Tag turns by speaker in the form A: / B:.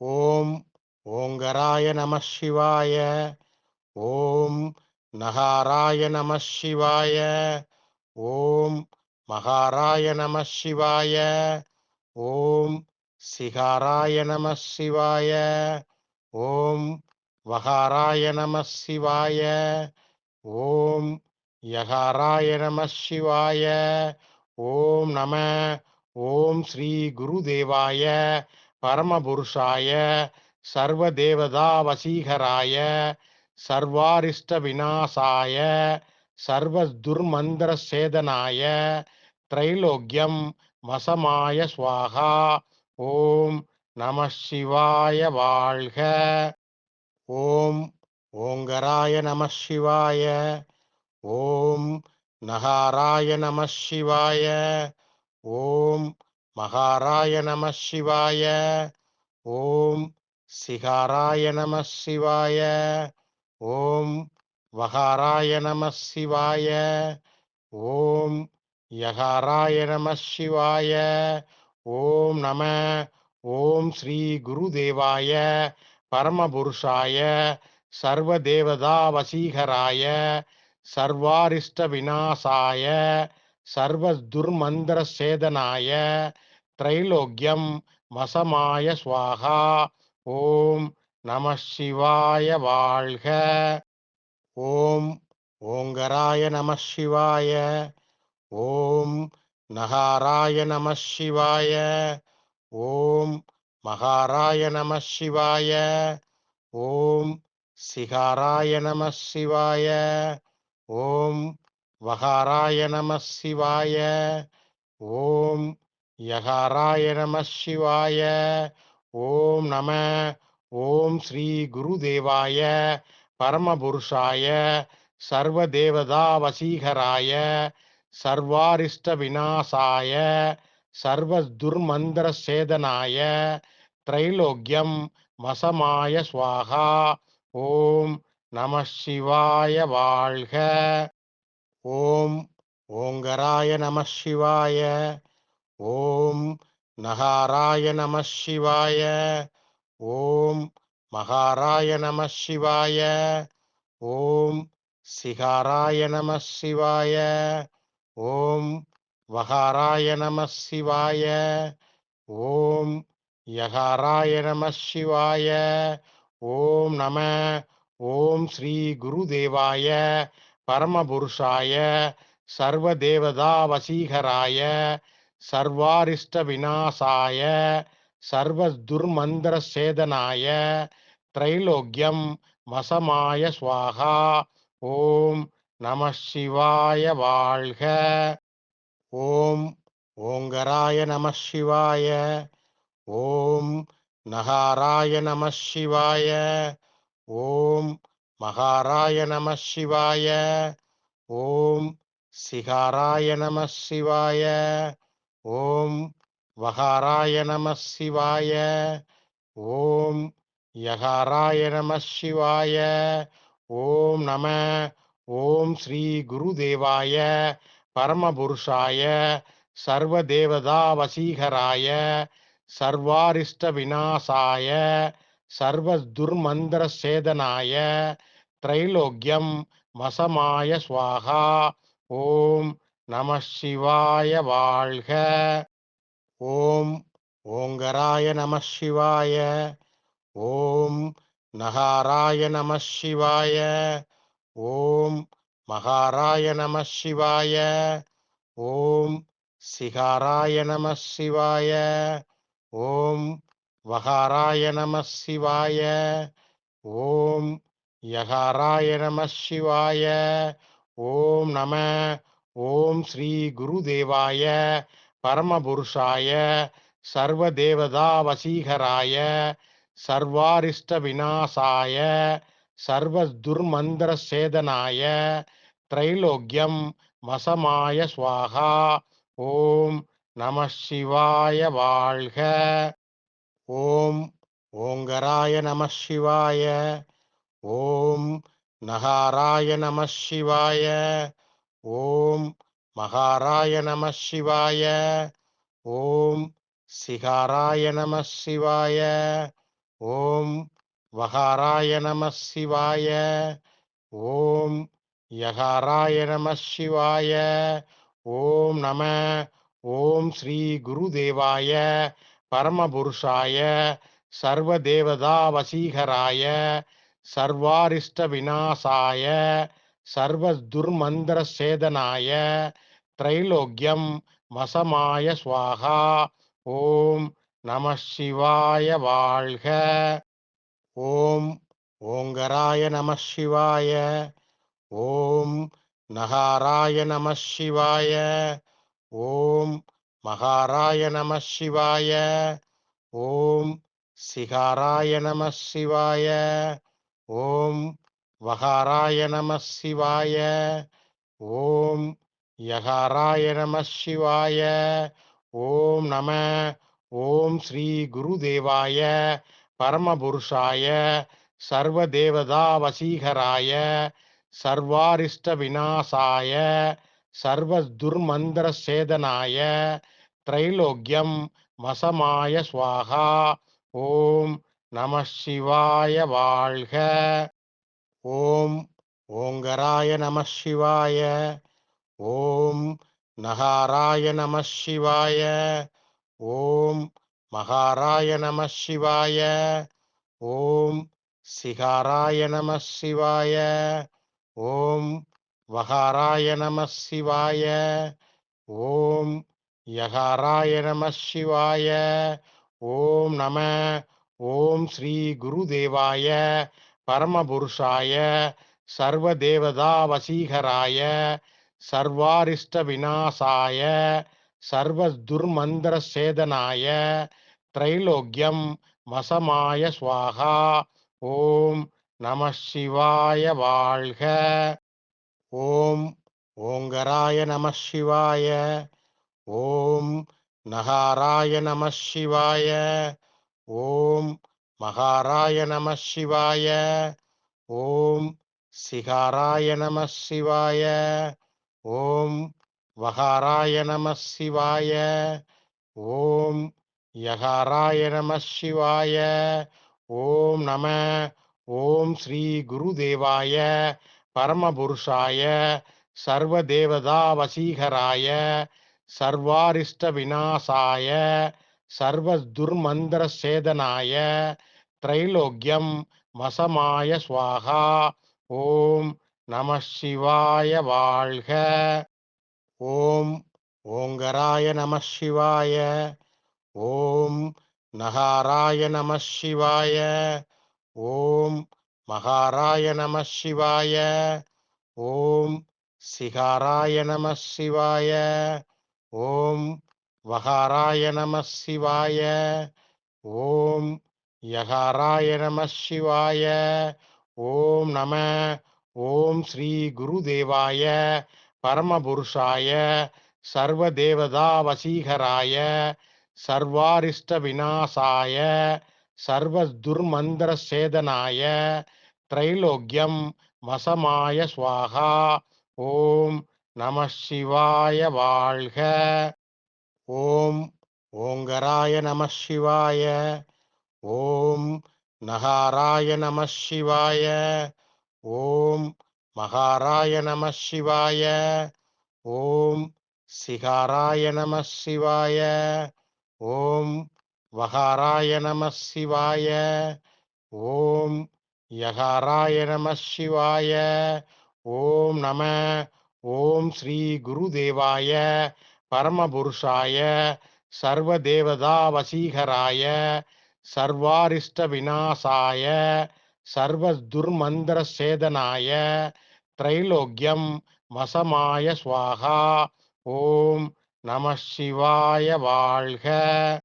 A: ஓம் ஓங்கராய நம சிவாய. ஓம் நகாராய நம சிவாய. ஓம் மகாராய நம சிவாய. ஓம் சிகாராய நம சிவாய. ஓம் வகாராய நம சிவாய. ஓம் யகாராய நம சிவாய. ஓம் நம. ஓம் ஸ்ரீ குருதேவாய. பரமபுருஷாய சர்வதேவதா வசீகராய சர்வாரிஷ்ட விநாசாய சர்வ துர்மந்திர சேதனாய திரைலோக்கியம் வசமாய சுவாகா. ஓம் நம சிவாய வாழ்க. ஓம் ஓங்கராய நம சிவாய. ஓம் நகாராய நம சிவாய. ஓம் மகாராய நம சிவாய. ஓம் சிகாராய நம சிவாய. ஓம் வகாராய நம சிவாய. ஓம் யகாராய நம சிவாய. ஓம் நம. ஓம் ஸ்ரீ குருதேவாய பரமபுருஷாய. சர்வதேவதா வசீகராய சர்வாரிஷ்ட விநாசாய சர்வதுர்மந்திர சேதனாய திரைலோக்கியம் வசமாய சுவாகா ஓம் நம சிவாய வாழ்க ஓம் ஓங்கராய நம சிவாய ஓம் நகாராய நம சிவாய ஓம் மகாராய நம சிவாய ஓம் சிகாராய நம சிவாய ஓம் வகாராய நம சிவாய ஓம் யகாராய நம சிவாய. ஓம் நம. ஓம் ஸ்ரீ குருதேவாய. பரமபுருஷாய. சர்வதேவதா வசீகராய சர்வாரிஷ்ட விநாசாய சர்வதுர்மந்திர சேதனாய திரைலோக்கியம் வசமாய சுவாகா ஓம் நம சிவாய வாழ்க. ஓம் ஓங்கராய நம சிவாய. ஓம் நகாராய நம சிவாய. ஓம் மகாராய நம சிவாய. ஓம் சிகாராய நம சிவாய. ஓம் வகாராய நம சிவாய. ஓம் யகாராய நம சிவாய. ஓம் நம. ஓம் ஸ்ரீ குருதேவாய. பரமபுருஷாய. சர்வதேவதா வசீகராய சர்வாரிஷ்ட விநாசாய சர்வ துர்மந்திர சேதனாய திரைலோக்கியம் வசமாய சுவாகா ஓம் நம சிவாய வாழ்க. ஓம் ஓங்கராய நம சிவாய ஓம் நகாராய நம சிவாய ஓம் மகாராய நம சிவாய ஓம் சிகாராய நம சிவாய. ஓம் வகாராய நம சிவாய. ஓம் யகாராய நம சிவாய. ஓம் நம. ஓம் ஸ்ரீ குருதேவாய. பரமபுருஷாய. சர்வதேவதா வசீகராய சர்வாரிஷ்ட விநாசாய சர்வதுர்மந்திர சேதனாய திரைலோக்கியம் வசமாய சுவாகா ஓம் நம சிவாய வாழ்க. ஓம் ஓங்கராய நம சிவாய ஓம் நகாராய நம சிவாய ஓம் மகாராய நம சிவாய ஓம் சிகாராய நம சிவாய ஓம் வகாராய நம சிவாய ஓம் யகாராய நம சிவாய ஓம் நம ஓம் ஸ்ரீ குருதேவாய பரமபுருஷாய சர்வதேவதா வசீகராய சர்வாரிஷ்ட விநாசாய சர்வதுர்மந்திர சேதனாய திரைலோக்கியம் வசமாய சுவாகா. ஓம் நம சிவாய வாழ்க. ஓம் ஓங்கராய நம சிவாய. ஓம் நகாராய நம சிவாய. ஓம் மகாராய நம சிவாய. ஓம் சிகாராய நம சிவாய. ஓம் வகாராய நம சிவாய. ஓம் யகாராய நம சிவாய. ஓம் நம. ஓம் ஸ்ரீ குருதேவாய பரமபுருஷாய. சர்வதேவதா வசீகராய சர்வாரிஷ்ட விநாசாய. சர்வ துர்மந்திர சேதனாய திரைலோக்கியம் வசமாய சுவாகா. ஓம் நம சிவாய வாழ்க. ஓம் ஓங்கராய நம சிவாய. ஓம் நகாராய நம சிவாய. ஓம் மகாராய நம சிவாய. ஓம் சிகாராய நம சிவாய. ஓம் வகாராய நம சிவாய. ஓம் யகாராய நம சிவாய. ஓம் நம. ஓம் ஸ்ரீ குருதேவாய. பரமபுருஷாய. சர்வதேவதா வசீகராய சர்வாரிஷ்ட விநாசாய சர்வதுர்மந்திர சேதனாய திரைலோக்கியம் வசமாய சுவாகா ஓம் நம சிவாய வாழ்க. ஓம் ஓங்கராய நம சிவாய. ஓம் நகாராய நம சிவாய. ஓம் மகாராய நம சிவாய. ஓம் சிகாராய நம சிவாய. ஓம் வகாராய நம சிவாய. ஓம் யகாராய நம சிவாய. ஓம் நம. ஓம் ஸ்ரீ குருதேவாய. பரமபுருஷாய சர்வதேவதா வசீகராய சர்வாரிஷ்ட விநாசாய சர்வ துர்மந்திர சேதனாய திரைலோக்கியம் வசமாய சுவாகா. ஓம் நம சிவாய வாழ்க. ஓம் ஓங்கராய நம சிவாய. ஓம் நகாராய நம சிவாய. ஓம் மகாராய நம சிவாய. ஓம் சிகாராய நம சிவாய. ஓம் வகாராய நம சிவாய. ஓம் யகாராய நம சிவாய. ஓம் நம. ஓம் ஸ்ரீ குருதேவாய. பரமபுருஷாய. சர்வதேவதா வசீகராய சர்வாரிஷ்ட விநாசாய. சர்வ துர்மந்திர சேதனாய திரைலோக்கியம் வசமாய சுவாகா. ஓம் நம சிவாய வாழ்க. ஓம் ஓங்கராய நம சிவாய. ஓம் நகாராய நம சிவாய. ஓம் மகாராய நம சிவாய. ஓம் சிகாராய நம சிவாய. ஓம் வகாராய நம சிவாய. ஓம் யகாராய நம சிவாய. ஓம் நம. ஓம் ஸ்ரீ குருதேவாய. பரமபுருஷாய. சர்வதேவதா வசீகராய சர்வாரிஷ்ட விநாசாய சர்வதுர்மந்திர சேதனாய திரைலோக்கியம் வசமாய சுவாகா ஓம் நம சிவாய வாழ்க. ஓம் ஓங்கராய நம சிவாய ஓம் நகாராய நம சிவாய ஓம் மகாராய நம சிவாய ஓம் சிகாராய நம சிவாய ஓம் வகாராய நம சிவாய ஓம் யகாராய நம சிவாய ஓம் நம ஓம் ஸ்ரீ குருதேவாய பரமபுருஷாய சர்வதேவதா வசீகராய சர்வாரிஷ்ட விநாசாய சர்வ துர்மந்திர சேதனாய திரைலோக்கியம் வசமாய சுவாகா ஓம் நம சிவாய வாழ்க.